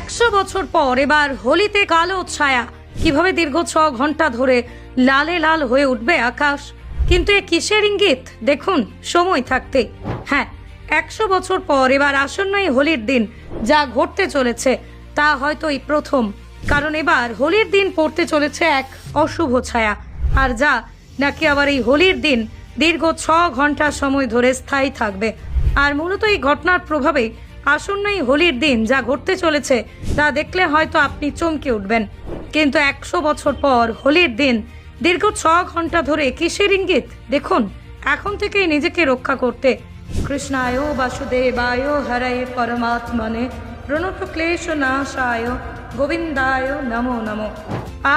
একশো বছর পর এবার হোলিতে কালো ছায়া। কীভাবে দীর্ঘ ছ ঘণ্টা ধরে লালে লাল হয়ে উঠবে আকাশ? কিন্তু এ কিসের ইঙ্গিত? দেখুন, সময় থাকতে। হ্যাঁ একশো বছর পর এবার আসন্ন এই হোলির দিন যা ঘটতে চলেছে, তা হয়তো এই প্রথম। কারণ এবার হোলির দিন পড়তে চলেছে এক অশুভ ছায়া। আর যা নাকি আবার এই হোলির দিন দীর্ঘ ছ ঘণ্টা সময় ধরে স্থায়ী থাকবে। আর মূলত এই ঘটনার প্রভাবে আসন্ন এই হোলির দিন যা ঘটতে চলেছে, তা দেখলে হয়তো আপনি চমকে উঠবেন। কিন্তু একশো বছর পর হোলির দিন, দীর্ঘ ছ ঘণ্টা ধরে কিসের ইঙ্গিত? দেখুন, এখন থেকেই নিজেকে রক্ষা করতে। কৃষ্ণায় বাসুদেবায় হরায় পরমাত্মনে প্রণত ক্লেশ নাশায়, গোবিন্দায় নমো নমো।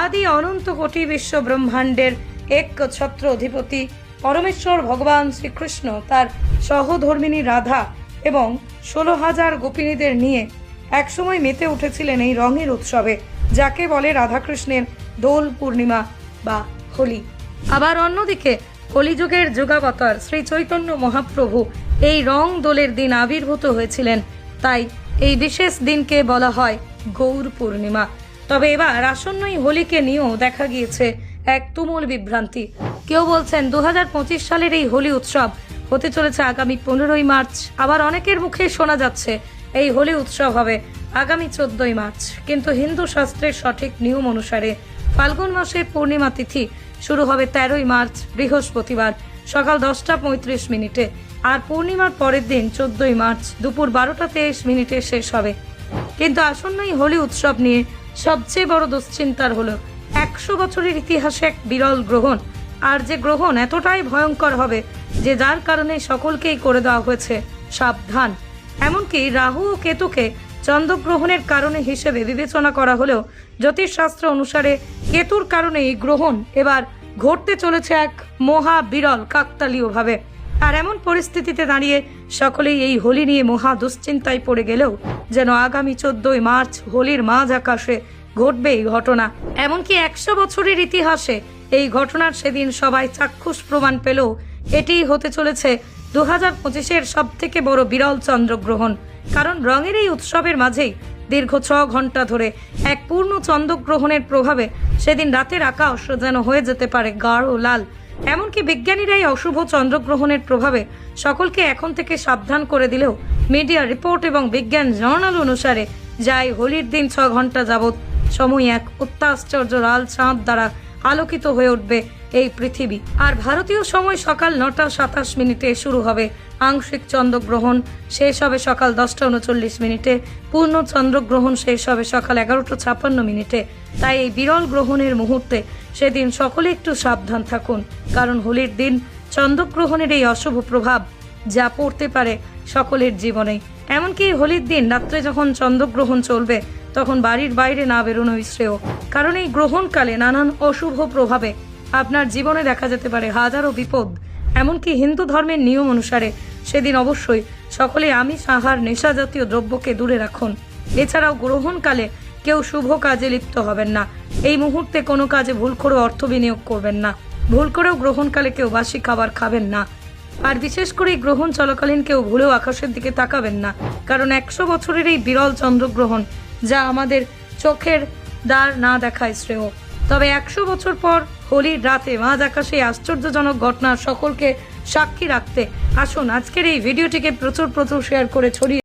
আদি অনন্ত কোটি বিশ্ব ব্রহ্মাণ্ডের এক ছত্র অধিপতি পরমেশ্বর ভগবান শ্রীকৃষ্ণ, তার সহধর্মিনী রাধা এবং ষোলো হাজার গোপিনীদের নিয়ে একসময় মেতে উঠেছিলেন এই রঙের উৎসবে, যাকে বলে রাধাকৃষ্ণের দোল পূর্ণিমা বা হোলি। আবার অন্যদিকে কলিযুগের যুগাবতার শ্রী চৈতন্য মহাপ্রভু এই রং দোলের দিন আবির্ভূত হয়েছিলেন। তাই এই বিশেষ দিনকে বলা হয় গৌর পূর্ণিমা। তবে এবার আসন্নই হোলিকে নিয়েও দেখা গিয়েছে এক তুমুল বিভ্রান্তি। কেউ বলছেন দু হাজার পঁচিশ সালের এই হোলি উৎসব হতে চলেছে আগামী পনেরোই মার্চ। আবার অনেকের মুখে শোনা যাচ্ছে, এই হোলি উৎসব হবে আগামী চোদ্দই মার্চ। কিন্তু হিন্দু শাস্ত্রের সঠিক নিয়ম অনুসারে ফাল্গুন মাসের পূর্ণিমা তিথি শুরু হবে তেরোই মার্চ, বৃহস্পতিবার, সকাল দশটা পঁয়ত্রিশ মিনিটে। আর পূর্ণিমার পরের দিন চোদ্দই মার্চ দুপুর বারোটা তেইশ মিনিটে শেষ হবে। কিন্তু আসন্ন এই হোলি উৎসব নিয়ে সবচেয়ে বড় দুশ্চিন্তার হলো, একশো বছরের ইতিহাসে এক বিরল গ্রহণ। আর যে গ্রহণ এতটাই ভয়ঙ্কর হবে যে যার কারণে সকলকেই করে দেওয়া হয়েছে সাবধান। এমনকি রাহু ও কেতুকে চন্দ্রগ্রহণের কারণে হিসেবে বিবেচনা করা হলেও জ্যোতিষশাস্ত্র অনুসারে কেতুর কারণে এই গ্রহণ এবার ঘটতে চলেছে এক মহা বিরল কাকতালীয়ভাবে। আর এমন পরিস্থিতিতে দাঁড়িয়ে সকলেই এই হোলি নিয়ে মহা দুশ্চিন্তায় পড়ে গেলেও যেন আগামী চোদ্দই মার্চ হোলির মাঝ আকাশে ঘটবে এই ঘটনা। এমনকি একশো বছরের ইতিহাসে এই ঘটনার সেদিন সবাই চাক্ষুষ প্রমাণ পেলেও এটিই হতে চলেছে দু হাজার পঁচিশের সব থেকে বড় বিরল চন্দ্রগ্রহণ। কারণ রঙের এই উৎসবের মাঝেই দীর্ঘ ছ ঘণ্টা ধরে এক পূর্ণ চন্দ্রগ্রহণের প্রভাবে সেদিন রাতের আকাশ যেন হয়ে যেতে পারে গাঢ় লাল। এমনকি বিজ্ঞানীরাই অশুভ চন্দ্রগ্রহণের প্রভাবে সকলকে এখন থেকে সাবধান করে দিলেও মিডিয়া রিপোর্ট এবং বিজ্ঞান জার্নাল অনুসারে যাই হোলির দিন ছ ঘণ্টা যাবৎ, সময় এক অত্যাশ্চর্য লাল চাঁদ দ্বারা আলোকিত হয়ে উঠবে এই পৃথিবী। আর ভারতীয় সময় সকাল নটা সাতাশ মিনিটে শুরু হবে আংশিক চন্দ্রগ্রহণ। শেষ হবে সকাল দশটা উনচল্লিশ মিনিটে। পূর্ণ চন্দ্রগ্রহণ শেষ হবে সকাল এগারোটা ছাপ্পান্ন মিনিটে। তাই এই বিরল গ্রহণের মুহূর্তে সেদিন সকলে একটু সাবধান থাকুন। কারণ হোলির দিন চন্দ্রগ্রহণের এই অশুভ প্রভাব যা পড়তে পারে সকলের জীবনে এমনকি হোলির দিন রাত্রে যখন চন্দ্রগ্রহণ চলবে তখন বাড়ির বাইরে না বেরোনোই শ্রেয়। কারণ এই গ্রহণকালে নানান অশুভ প্রভাবে আপনার জীবনে দেখা যেতে পারে হাজারো বিপদ। এমনকি হিন্দু ধর্মের নিয়ম অনুসারে সেদিন অবশ্যই সকলে আমিষ, আহার, নেশা জাতীয় দ্রব্যকে দূরে রাখুন। এছাড়াও গ্রহণকালে কেউ শুভ কাজে লিপ্ত হবেন না। এই মুহূর্তে কোনো কাজে ভুল করে অর্থ বিনিয়োগ করবেন না। ভুল করেও গ্রহণকালে কেউ বাসি খাবার খাবেন না। আর বিশেষ করে এই গ্রহণ চলাকালীন কেউ ভুলেও আকাশের দিকে তাকাবেন না। কারণ একশো বছরের এই বিরল চন্দ্রগ্রহণ যা আমাদের চোখের দ্বার না দেখায় শ্রেয়। তবে একশো বছর পর হোলির রাতে মাঝ আকাশে আশ্চর্যজনক ঘটনা সকলকে সাক্ষী রাখতে আসুন আজকের এই ভিডিওটিকে প্রচুর প্রচুর শেয়ার করে ছড়িয়ে